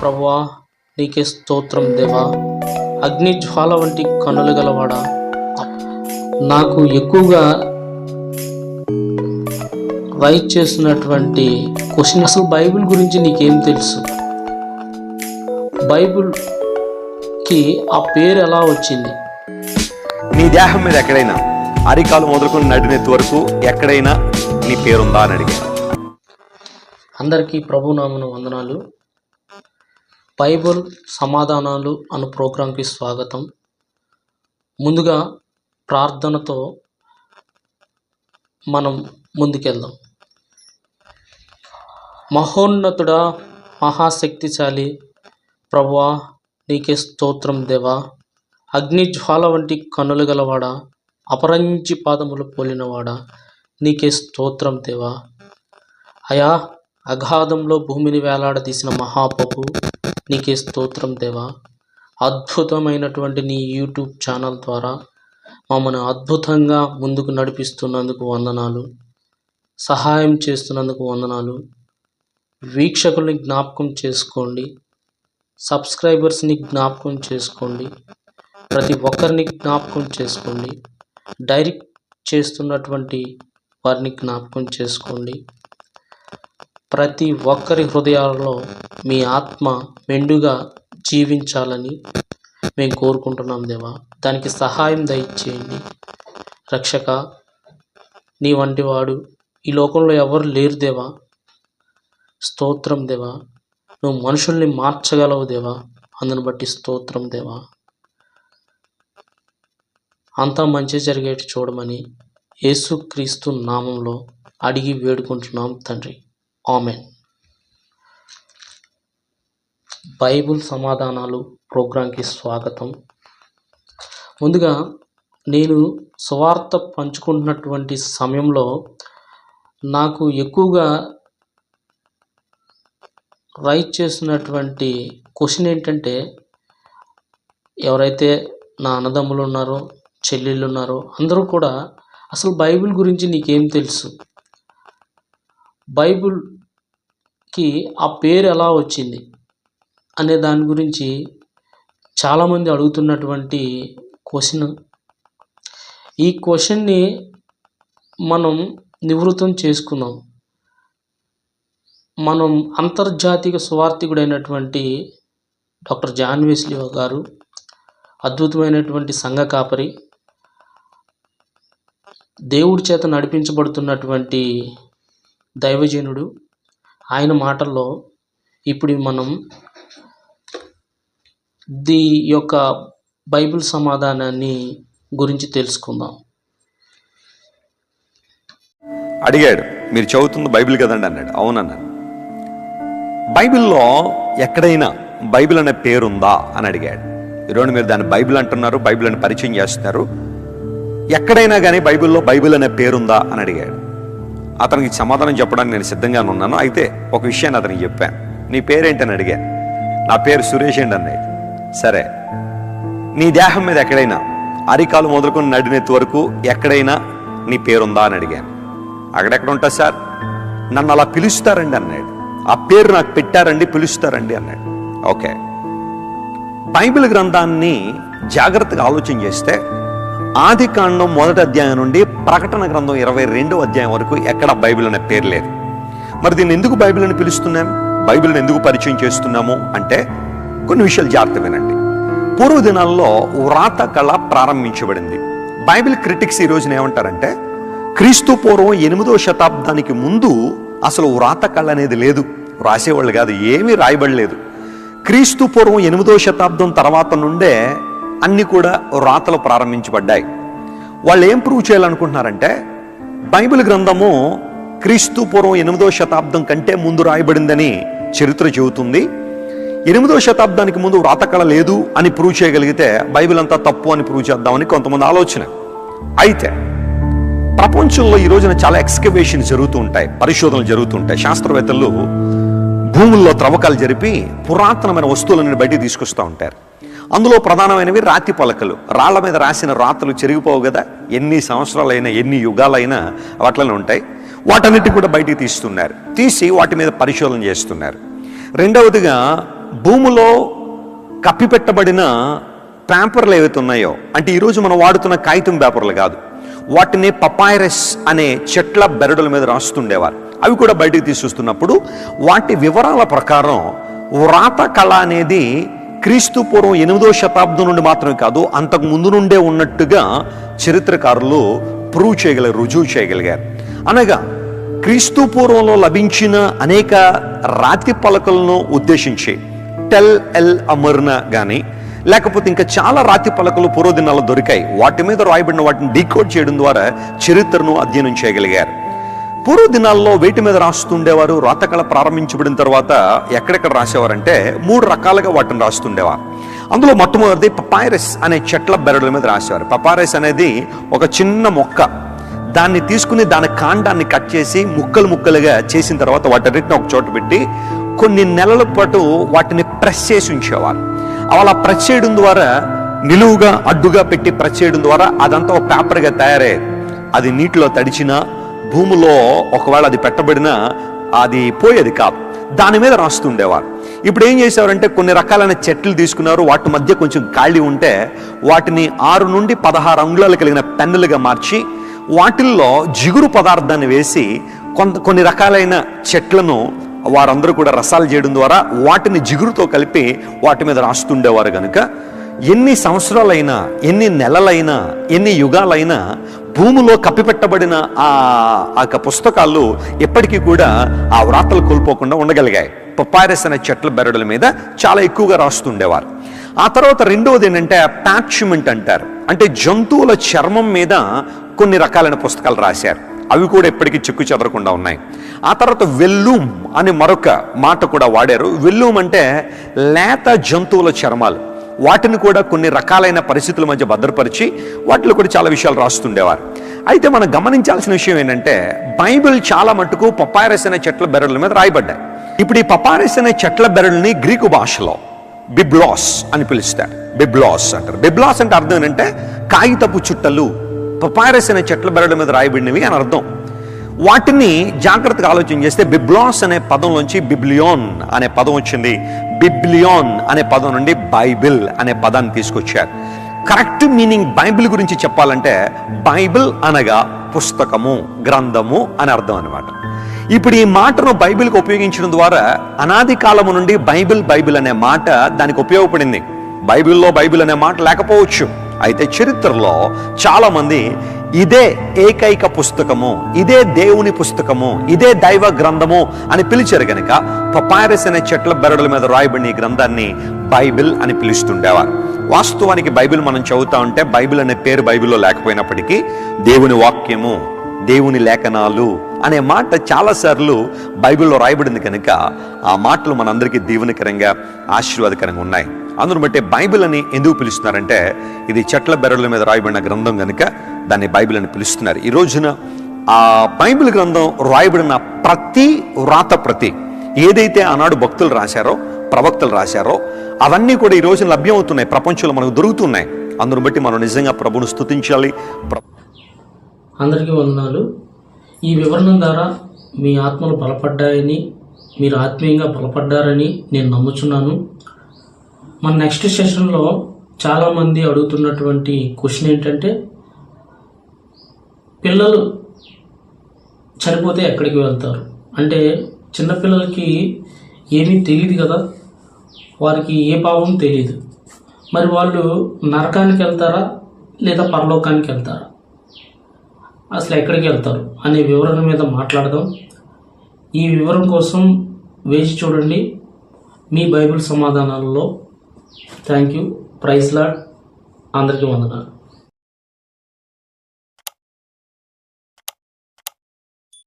ప్రభువా నీకే స్తోత్రం దేవా. అగ్ని జ్వాల వంటి కనులు గలవాడా? నాకు ఎక్కువగా రైట్ చేస్తున్నటువంటి క్వశ్చన్ అసలు బైబిల్ గురించి నీకేం తెలుసు? బైబిల్కి ఆ పేరు ఎలా వచ్చింది? నీ దేహం మీద ఎక్కడైనా అరికాలు మొదలుకొని నడినెత్తి వరకు ఎక్కడైనా నీ పేరుందా అని అడిగాను. అందరికీ ప్రభునామన వందనాలు. బైబుల్ సమాధానాలు అను ప్రోగ్రాంకి స్వాగతం. ముందుగా ప్రార్థనతో మనం ముందుకెళ్దాం. మహోన్నతుడా మహాశక్తిశాలి ప్రభువా నీకే స్తోత్రం దేవా. అగ్ని జ్వాల వంటి కన్నులు గలవాడా అపరంచి పాదములు పోలినవాడా నీకే స్తోత్రం దేవా. అయా అగాధంలో భూమిని వేలాడదీసిన మహాపపు నీకే స్తోత్రం దేవా. అద్భుతమైనటువంటి నీ యూట్యూబ్ ఛానల్ ద్వారా మమ్మల్ని అద్భుతంగా ముందుకు నడిపిస్తున్నందుకు వందనాలు. సహాయం చేస్తున్నందుకు వందనాలు. వీక్షకుల్ని జ్ఞాపకం చేసుకోండి. సబ్స్క్రైబర్స్ని జ్ఞాపకం చేసుకోండి. ప్రతి ఒక్కరిని జ్ఞాపకం చేసుకోండి. డైరెక్ట్ చేస్తున్నటువంటి వారిని జ్ఞాపకం చేసుకోండి. ప్రతి ఒక్కరి హృదయాలలో మీ ఆత్మ మెండుగా జీవించాలని మేము కోరుకుంటున్నాం దేవా. దానికి సహాయం దయచేయండి. రక్షక నీ వంటి వాడు ఈ లోకంలో ఎవరు లేరు దేవా. స్తోత్రం దేవా. నువ్వు మనుషుల్ని మార్చగలవు దేవా. అందును బట్టి స్తోత్రం దేవా. అంతా మంచి జరిగేటి చూడమని యేసుక్రీస్తు నామంలో అడిగి వేడుకుంటున్నాం తండ్రి. ఆమెన్. బైబుల్ సమాధానాలు ప్రోగ్రాంకి స్వాగతం. ముందుగా నేను సువార్త పంచుకుంటున్నటువంటి సమయంలో నాకు ఎక్కువగా రైట్ చేసినటువంటి క్వశ్చన్ ఏంటంటే ఎవరైతే నా అన్నదమ్ములు ఉన్నారో చెల్లెళ్ళు ఉన్నారో అందరూ కూడా అసలు బైబిల్ గురించి నీకేం తెలుసు? బైబిల్ కి ఆ పేరు ఎలా వచ్చింది అనే దాని గురించి చాలామంది అడుగుతున్నటువంటి క్వశ్చన్. ఈ క్వశ్చన్ని మనం నివృత్తం చేసుకుందాం. మనం అంతర్జాతీయ సువార్థికుడైనటువంటి డాక్టర్ జాన్ వెస్లీ గారు అద్భుతమైనటువంటి సంఘ కాపరి దేవుడి చేత నడిపించబడుతున్నటువంటి దైవజనుడు ఆయన మాటల్లో ఇప్పుడు మనం ది యొక్క బైబిల్ సమాధానాన్ని గురించి తెలుసుకుందాం. అడిగాడు మీరు చదువుతుంది బైబిల్ కదండి అన్నాడు. అవునన్నాను బైబిల్లో ఎక్కడైనా బైబిల్ అనే పేరుందా? అని అడిగాడు. ఈరోజు మీరు దాన్ని బైబిల్ అంటున్నారు బైబిల్ అని పరిచయం చేస్తున్నారు. ఎక్కడైనా కానీ బైబిల్లో బైబిల్ అనే పేరుందా? అని అడిగాడు. అతనికి సమాధానం చెప్పడానికి నేను సిద్ధంగానే ఉన్నాను. అయితే ఒక విషయాన్ని అతనికి చెప్పాను. నీ పేరేంటని అడిగాను. నా పేరు సురేష్ అండి అన్నాడు సరే. నీ దేహం మీద ఎక్కడైనా అరికాలు మొదలుకొని నడినెత్తి వరకు ఎక్కడైనా నీ పేరుందా అని అడిగాను. అక్కడెక్కడ ఉంటా సార్? నన్ను అలా పిలుస్తారండి అన్నాడు ఆ పేరు నాకు పెట్టారండి పిలుస్తారండి అన్నాడు ఓకే. బైబిల్ గ్రంథాన్ని జాగ్రత్తగా ఆలోచన చేస్తే ఆది కాండం మొదటి అధ్యాయం నుండి ప్రకటన గ్రంథం ఇరవై రెండో అధ్యాయం వరకు ఎక్కడ బైబిల్ అనే పేరు లేదు. మరి దీన్ని ఎందుకు బైబిల్ అని పిలుస్తున్నాం? బైబిల్ని ఎందుకు పరిచయం చేస్తున్నాము అంటే కొన్ని విషయాలు జాగ్రత్త వినండి. పూర్వ దినాల్లో వ్రాత కళ ప్రారంభించబడింది. బైబిల్ క్రిటిక్స్ ఈ రోజున ఏమంటారంటే క్రీస్తు పూర్వం ఎనిమిదో శతాబ్దానికి ముందు అసలు వ్రాత కళ అనేది లేదు. రాసేవాళ్ళు కాదు ఏమీ రాయబడలేదు. క్రీస్తు పూర్వం ఎనిమిదో శతాబ్దం తర్వాత నుండే అన్ని కూడా వ్రాతలు ప్రారంభించబడ్డాయి. వాళ్ళు ఏం ప్రూవ్ చేయాలనుకుంటున్నారంటే బైబిల్ గ్రంథము క్రీస్తు పూర్వం ఎనిమిదో శతాబ్దం కంటే ముందు రాయబడిందని చరిత్ర చెబుతుంది. ఎనిమిదో శతాబ్దానికి ముందు వ్రాతకళ లేదు అని ప్రూవ్ చేయగలిగితే బైబిల్ అంతా తప్పు అని ప్రూవ్ చేద్దామని కొంతమంది ఆలోచన. అయితే ప్రపంచంలో ఈ రోజున చాలా ఎక్స్కవేషన్ జరుగుతూ ఉంటాయి పరిశోధనలు జరుగుతుంటాయి శాస్త్రవేత్తలు భూముల్లో త్రవ్వకాలు జరిపి పురాతనమైన వస్తువులను బయటికి తీసుకొస్తూ ఉంటారు. అందులో ప్రధానమైనవి రాతి పలకలు. రాళ్ళ మీద రాసిన రాతలు చెరిగిపోవు కదా? ఎన్ని సంవత్సరాలైనా ఎన్ని యుగాలైనా వాటిలోనే ఉంటాయి. వాటన్నిటి కూడా బయటికి తీస్తున్నారు. తీసి వాటి మీద పరిశోధన చేస్తున్నారు. రెండవదిగా భూమిలో కప్పిపెట్టబడిన పేపర్లు ఏవైతే ఉన్నాయో అంటే ఈరోజు మనం వాడుతున్న కాగితం పేపర్లు కాదు వాటిని పపాయరస్ అనే చెట్ల బెరడుల మీద రాస్తుండేవారు. అవి కూడా బయటికి తీసుకొస్తున్నప్పుడు వాటి వివరాల ప్రకారం వ్రాత కళ అనేది క్రీస్తు పూర్వం ఎనిమిదో శతాబ్దం నుండి మాత్రమే కాదు అంతకు ముందు నుండే ఉన్నట్టుగా చరిత్రకారులు ప్రూవ్ చేయగలిగారు రుజువు చేయగలిగారు. అనగా క్రీస్తు పూర్వంలో లభించిన అనేక రాతి పలకలను ఉద్దేశించి టెల్ ఎల్ అమర్న కానీ లేకపోతే ఇంకా చాలా రాతి పలకలు పూర్వదినాల్లో దొరికాయి. వాటి మీద రాయబడిన వాటిని డీకోడ్ చేయడం ద్వారా చరిత్రను అధ్యయనం చేయగలిగారు. పూర్వ దినాల్లో వేటి మీద రాస్తుండేవారు రాతకళ ప్రారంభించబడిన తర్వాత ఎక్కడెక్కడ రాసేవారంటే మూడు రకాలుగా వాటిని రాస్తుండేవారు. అందులో మొట్టమొదటిది పపాయరస్ అనే చెట్ల బెరడుల మీద రాసేవారు. పపాయరస్ అనేది ఒక చిన్న మొక్క. దాన్ని తీసుకుని దాని కాండాన్ని కట్ చేసి ముక్కలు ముక్కలుగా చేసిన తర్వాత వాటన్నిటిని ఒక చోట పెట్టి కొన్ని నెలల పాటు వాటిని ప్రెస్ చేసి ఉంచేవారు. అలా ప్రెస్ చేయడం ద్వారా నిలువుగా అడ్డుగా పెట్టి ప్రెస్ చేయడం ద్వారా అదంతా ఒక పేపర్గా తయారయ్యేది. అది నీటిలో తడిచినా భూమిలో ఒకవేళ అది పెట్టబడినా అది పోయేది కాదు. దాని మీద రాస్తుండేవారు ఇప్పుడు ఏం చేసేవారంటే కొన్ని రకాలైన చెట్లు తీసుకున్నారు. వాటి మధ్య కొంచెం ఖాళీ ఉంటే వాటిని ఆరు నుండి పదహారు అంగుళాలు కలిగిన పెన్నులుగా మార్చి వాటిల్లో జిగురు పదార్థాన్ని వేసి కొంత కొన్ని రకాలైన చెట్లను వారందరూ కూడా రసాలు చేయడం ద్వారా వాటిని జిగురుతో కలిపి వాటి మీద రాస్తుండేవారు కనుక ఎన్ని సంవత్సరాలైనా ఎన్ని నెలలైనా ఎన్ని యుగాలైనా భూమిలో కప్పిపెట్టబడిన ఆ ఆ యొక్క పుస్తకాలు ఎప్పటికీ కూడా ఆ వ్రాతలు కోల్పోకుండా ఉండగలిగాయి. పపారస్ అనే చెట్ల బెరడుల మీద చాలా ఎక్కువగా రాస్తుండేవారు ఆ తర్వాత రెండవది ఏంటంటే ప్యాచ్మెంట్ అంటారు. అంటే జంతువుల చర్మం మీద కొన్ని రకాలైన పుస్తకాలు రాశారు. అవి కూడా ఎప్పటికీ చెక్కు చెదరకుండా ఉన్నాయి. ఆ తర్వాత వెల్లూమ్ అనే మరొక మాట కూడా వాడారు. వెల్లూమ్ అంటే లేత జంతువుల చర్మాలు. వాటిని కూడా కొన్ని రకాలైన పరిస్థితుల మధ్య భద్రపరిచి వాటిలో కూడా చాలా విషయాలు రాస్తుండేవారు. అయితే మనం గమనించాల్సిన విషయం ఏంటంటే బైబిల్ చాలా మటుకు పపారస్ అనే చెట్ల బెరడుల మీద రాయబడ్డాయి. ఇప్పుడు ఈ పపారస్ అనే చెట్ల బెరడుని గ్రీకు భాషలో బిబ్లాస్ అని పిలుస్తారు. బిబ్లాస్ అంటారు. బిబ్లాస్ అంటే అర్థం ఏంటంటే కాగితపు చుట్టలు. పపారస్ అనే చెట్ల బెరడు మీద రాయబడినవి అని అర్థం. వాటిని జాగ్రత్తగా ఆలోచన చేస్తే బిబ్లాస్ అనే పదంలోంచి బిబ్లియోన్ అనే పదం వచ్చింది. బిబ్లియోన్ అనే పదం నుండి బైబిల్ అనే పదాన్ని తీసుకొచ్చారు. కరెక్ట్ మీనింగ్ బైబిల్ గురించి చెప్పాలంటే బైబిల్ అనగా పుస్తకము గ్రంథము అని అర్థం అనమాట ఇప్పుడు ఈ మాటను బైబిల్కి ఉపయోగించడం ద్వారా అనాది కాలము నుండి బైబిల్ బైబిల్ అనే మాట దానికి ఉపయోగపడింది. బైబిల్లో బైబిల్ అనే మాట లేకపోవచ్చు. అయితే చరిత్రలో చాలామంది ఇదే ఏకైక పుస్తకము ఇదే దేవుని పుస్తకము ఇదే దైవ గ్రంథము అని పిలిచారు గనక పపారస్ అనే చెట్ల బెరడుల మీద రాయబడిన ఈ గ్రంథాన్ని బైబిల్ అని పిలుస్తుండేవారు. వాస్తవానికి బైబిల్ మనం చదువుతా ఉంటే బైబిల్ అనే పేరు బైబిల్లో లేకపోయినప్పటికీ దేవుని వాక్యము దేవుని లేఖనాలు అనే మాట చాలాసార్లు బైబిల్లో రాయబడింది కనుక ఆ మాటలు మనందరికీ దీవెనకరంగా ఆశీర్వాదకరంగా ఉన్నాయి. అందును బట్టి బైబిల్ అని ఎందుకు పిలుస్తున్నారంటే ఇది చెట్ల బెరడుల మీద రాయబడిన గ్రంథం కనుక దాన్ని బైబిల్ అని పిలుస్తున్నారు. ఈ రోజున ఆ బైబిల్ గ్రంథం రాయబడిన ప్రతి వ్రాత ప్రతి ఏదైతే ఆనాడు భక్తులు రాశారో ప్రవక్తలు రాశారో అవన్నీ కూడా ఈ రోజున లభ్యమవుతున్నాయి. ప్రపంచంలో మనకు దొరుకుతున్నాయి. అందును బట్టి మనం నిజంగా ప్రభును స్తుతించాలి. ప్ర- అందరికీ వందనాలు. ఈ వివరణ ద్వారా మీ ఆత్మలు బలపడ్డాయని మీరు ఆత్మీయంగా బలపడ్డారని నేను నమ్ముచున్నాను. మన నెక్స్ట్ సెషన్లో చాలామంది అడుగుతున్నటువంటి క్వశ్చన్ ఏంటంటే పిల్లలు చనిపోతే ఎక్కడికి వెళ్తారు? అంటే చిన్నపిల్లలకి ఏమీ తెలియదు కదా వారికి ఏ భావం తెలియదు మరి వాళ్ళు నరకానికి వెళ్తారా లేదా పరలోకానికి వెళ్తారా? అసలు ఎక్కడికి వెళ్తారు అనే వివరణ మీద మాట్లాడదాం. ఈ వివరం కోసం వేచి చూడండి మీ బైబిల్ సమాధానాలలో. థ్యాంక్ యూ ప్రైజ్ లాడ్ అందరికీ వందనాలు.